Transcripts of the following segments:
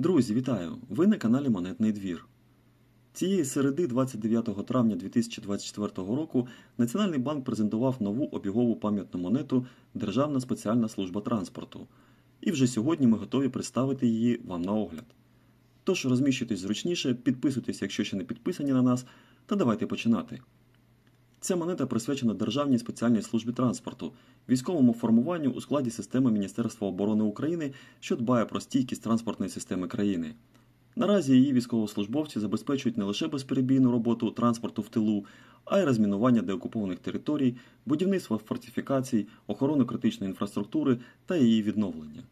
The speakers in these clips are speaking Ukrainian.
Друзі, вітаю! Ви на каналі Монетний двір. Цієї середи, 29 травня 2024 року, Національний банк презентував нову обігову пам'ятну монету Державна спеціальна служба транспорту. І вже сьогодні ми готові представити її вам на огляд. Тож розміщуйтесь зручніше, підписуйтесь, якщо ще не підписані на нас, та давайте починати. Ця монета присвячена Державній спеціальній службі транспорту, військовому формуванню у складі системи Міністерства оборони України, що дбає про стійкість транспортної системи країни. Наразі її військовослужбовці забезпечують не лише безперебійну роботу транспорту в тилу, а й розмінування деокупованих територій, будівництво фортифікацій, охорону критичної інфраструктури та її відновлення.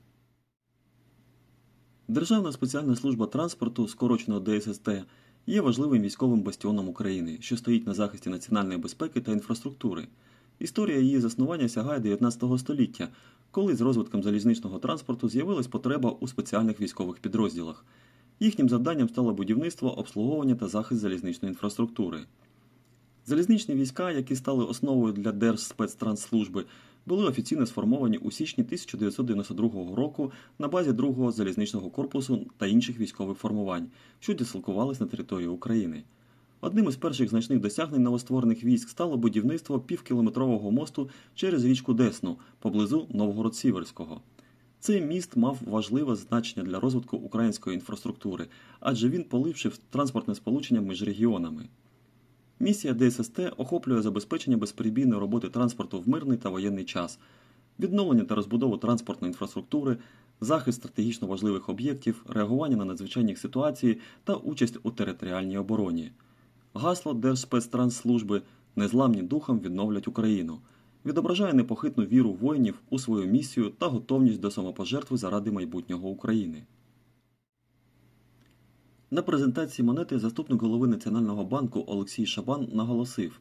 Державна спеціальна служба транспорту, скорочено ДССТ, є важливим військовим бастіоном України, що стоїть на захисті національної безпеки та інфраструктури. Історія її заснування сягає 19 століття, коли з розвитком залізничного транспорту з'явилась потреба у спеціальних військових підрозділах. Їхнім завданням стало будівництво, обслуговування та захист залізничної інфраструктури. Залізничні війська, які стали основою для Держспецтрансслужби, були офіційно сформовані у січні 1992 року на базі 2-го залізничного корпусу та інших військових формувань, що дислокувались на території України. Одним із перших значних досягнень новостворених військ стало будівництво півкілометрового мосту через річку Десну поблизу Новгород-Сіверського. Цей міст мав важливе значення для розвитку української інфраструктури, адже він поліпшив транспортне сполучення між регіонами. Місія ДССТ охоплює забезпечення безперебійної роботи транспорту в мирний та воєнний час, відновлення та розбудову транспортної інфраструктури, захист стратегічно важливих об'єктів, реагування на надзвичайні ситуації та участь у територіальній обороні. Гасло Держспецтрансслужби незламні духом відновлять Україну відображає непохитну віру воїнів у свою місію та готовність до самопожертви заради майбутнього України. На презентації монети заступник голови Національного банку Олексій Шабан наголосив: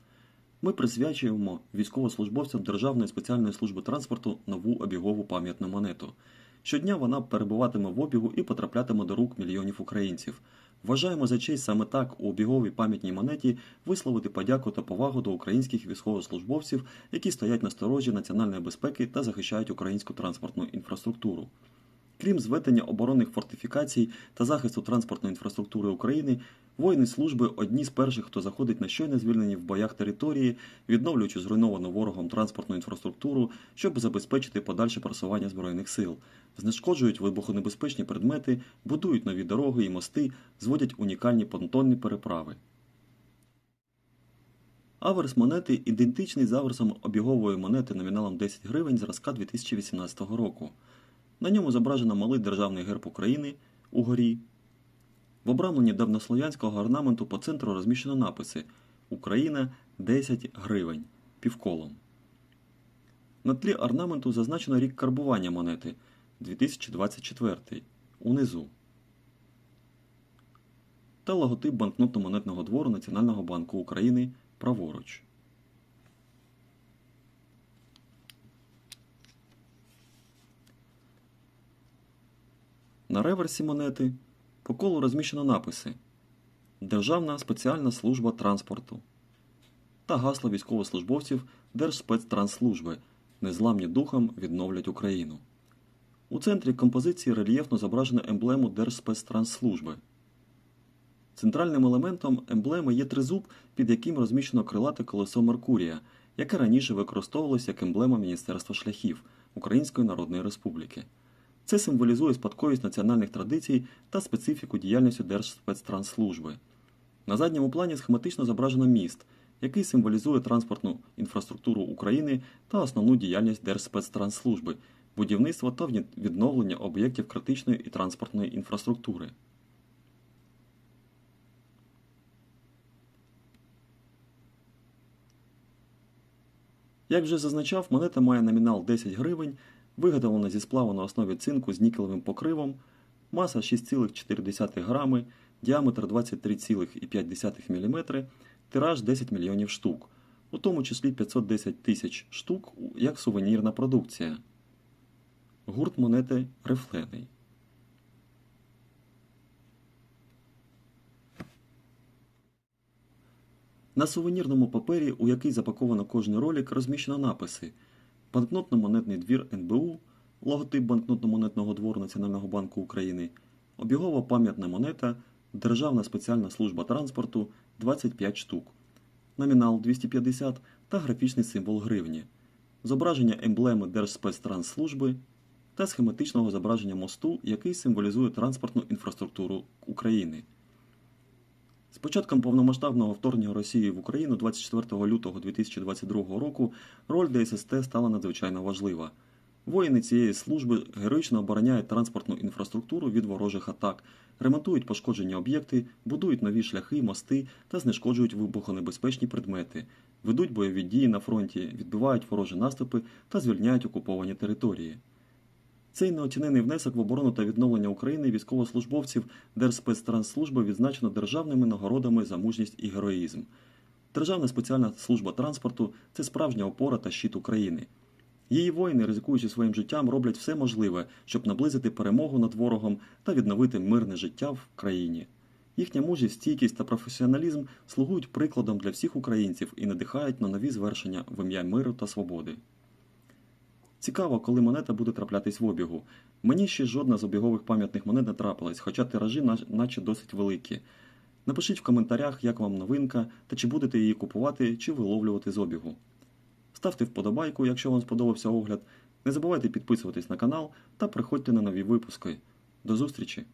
ми присвячуємо військовослужбовцям Державної спеціальної служби транспорту нову обігову пам'ятну монету. Щодня вона перебуватиме в обігу і потраплятиме до рук мільйонів українців. Вважаємо за честь саме так у обіговій пам'ятній монеті висловити подяку та повагу до українських військовослужбовців, які стоять на сторожі національної безпеки та захищають українську транспортну інфраструктуру. Крім зведення оборонних фортифікацій та захисту транспортної інфраструктури України, воїни служби одні з перших, хто заходить на щойно звільнені в боях території, відновлюючи зруйновану ворогом транспортну інфраструктуру, щоб забезпечити подальше просування збройних сил, знешкоджують вибухонебезпечні предмети, будують нові дороги і мости, зводять унікальні понтонні переправи. Аверс монети ідентичний з аверсом обігової монети номіналом 10 гривень зразка 2018 року. На ньому зображено малий державний герб України угорі. В обрамленні давнослов'янського орнаменту по центру розміщено написи Україна 10 гривень півколом. На тлі орнаменту зазначено рік карбування монети 2024 унизу та логотип банкнотно-монетного двору Національного банку України праворуч. На реверсі монети по колу розміщено написи Державна спеціальна служба транспорту та гасло військовослужбовців Держспецтрансслужби Незламні духом відновлять Україну. У центрі композиції рельєфно зображено емблему Держспецтрансслужби. Центральним елементом емблеми є тризуб, під яким розміщено крилате колесо Меркурія, яке раніше використовувалося як емблема Міністерства шляхів Української Народної Республіки. Це символізує спадковість національних традицій та специфіку діяльності Держспецтрансслужби. На задньому плані схематично зображено міст, який символізує транспортну інфраструктуру України та основну діяльність Держспецтрансслужби, будівництво та відновлення об'єктів критичної і транспортної інфраструктури. Як вже зазначав, монета має номінал 10 гривень, виготовлена зі сплаву на основі цинку з нікелевим покривом, маса 6,4 грами, діаметр 23,5 мм, тираж 10 мільйонів штук, у тому числі 510 тисяч штук як сувенірна продукція. Гурт монети рифлений. На сувенірному папері, у який запаковано кожний ролик, розміщено написи Банкнотно-монетний двір НБУ, логотип банкнотно-монетного двору Національного банку України, обігова пам'ятна монета, Державна спеціальна служба транспорту 25 штук, номінал 250 та графічний символ гривні, зображення емблеми Держспецтрансслужби та схематичного зображення мосту, який символізує транспортну інфраструктуру України. З початком повномасштабного вторгнення Росії в Україну 24 лютого 2022 року роль ДССТ стала надзвичайно важлива. Воїни цієї служби героїчно обороняють транспортну інфраструктуру від ворожих атак, ремонтують пошкоджені об'єкти, будують нові шляхи, мости та знешкоджують вибухонебезпечні предмети, ведуть бойові дії на фронті, відбивають ворожі наступи та звільняють окуповані території. Цей неоцінений внесок в оборону та відновлення України військовослужбовців Держспецтрансслужби відзначено державними нагородами за мужність і героїзм. Державна спеціальна служба транспорту це справжня опора та щит України. Її воїни, ризикуючи своїм життям, роблять все можливе, щоб наблизити перемогу над ворогом та відновити мирне життя в країні. Їхня мужність, стійкість та професіоналізм слугують прикладом для всіх українців і надихають на нові звершення в ім'я миру та свободи. Цікаво, коли монета буде траплятись в обігу. Мені ще жодна з обігових пам'ятних монет не трапилась, хоча тиражі наче досить великі. Напишіть в коментарях, як вам новинка, та чи будете її купувати чи виловлювати з обігу. Ставте вподобайку, якщо вам сподобався огляд. Не забувайте підписуватись на канал та приходьте на нові випуски. До зустрічі!